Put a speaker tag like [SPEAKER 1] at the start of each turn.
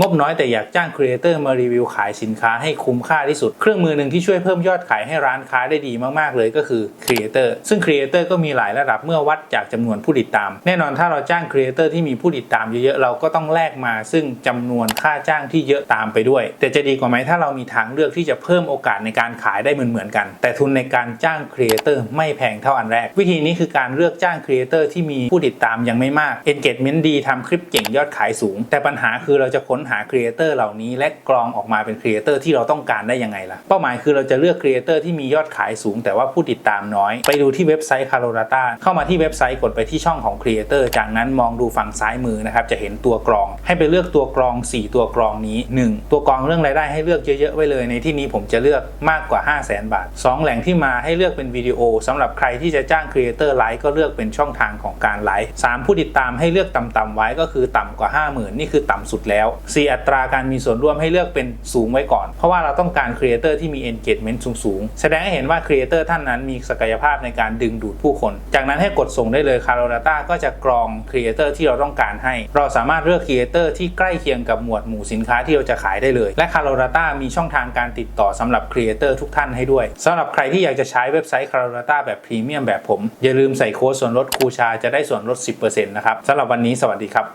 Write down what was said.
[SPEAKER 1] งบน้อยแต่อยากจ้างครีเอเตอร์มารีวิวขายสินค้าให้คุ้มค่าที่สุด เครื่องมือหนึ่งที่ช่วยเพิ่มยอดขายให้ร้านค้าได้ดีมากๆเลยก็คือครีเอเตอร์ซึ่งครีเอเตอร์ก็มีหลายระดับเมื่อวัดจากจำนวนผู้ติดตาม แน่นอนถ้าเราจ้างครีเอเตอร์ที่มีผู้ติดตามเยอะๆเราก็ต้องแลกมา ซึ่งจำนวนค่าจ้างที่เยอะตามไปด้วย แต่จะดีกว่าไหมถ้าเรามีทางเลือกที่จะเพิ่มโอกาสในการขายได้เหมือนๆกัน แต่ทุนในการจ้างครีเอเตอร์ไม่แพงเท่าอันแรก วิธีนี้คือการเลือกจ้างครีเอเตอร์ที่มีผู้ติดตามยังไม่มาก engagement ดีทำคลิปเก่งยอดขายสูง แต่ปัญหาคือเราจะค้นหาครีเอเตอร์เหล่านี้และกรองออกมาเป็นครีเอเตอร์ที่เราต้องการได้ยังไงล่ะ เป้าหมายคือเราจะเลือกครีเอเตอร์ที่มียอดขายสูง แต่ว่าผู้ติดตามน้อย ไปดูที่เว็บไซต์ c a r o d a t a เข้ามาที่เว็บไซต์กดไปที่ช่องของครีเอเตอร์จากนั้นมองดูฝั่งซ้ายมือนะครับจะเห็นตัวกรอง ให้ไปเลือกตัวกรอง 4 ตัวกรองนี้ 1 ตัวกรองเรื่องรายได้ให้เลือกเยอะๆไว้เลย ในที่นี้ผมจะเลือกมากกว่า 5 0 0 0 0 0 บาท 2 แหล่งที่มาให้เลือกเป็นวิดีโอสำหรับใครที่จะจ้างครีเอเตอร์ไลฟ์ก็เลือกเป็นช่องทางของการไลฟ์ 3 ผู้ติดตามให้เลือกต่ำๆไว้ก็คือต่ำกว่า 50,000 นี่คือต่ำสุดแล้ว4 อัตราการมีส่วนร่วมให้เลือกเป็นสูงไว้ก่อน เพราะว่าเราต้องการครีเอเตอร์ที่มี engagement สูงๆ แสดงให้เห็นว่าครีเอเตอร์ท่านนั้นมีศักยภาพในการดึงดูดผู้คน จากนั้นให้กดส่งได้เลย c a r o d a t a ก็จะกรองครีเอเตอร์ที่เราต้องการให้ เราสามารถเลือกครีเอเตอร์ที่ใกล้เคียงกับหมวดหมู่สินค้าที่เราจะขายได้เลย และ c a r o d a t a มีช่องทางการติดต่อสำหรับครีเอเตอร์ทุกท่านให้ด้วยสำหรับใครที่อยากจะใช้เว็บไซต์ c a r o d a t a แบบพรีเมียมแบบผมอย่าลืมใส่โค้ดส่วนลดครูชาจะได้ส่วนลด 10%นะครับสำหรับวันนี้สวัสดีครับ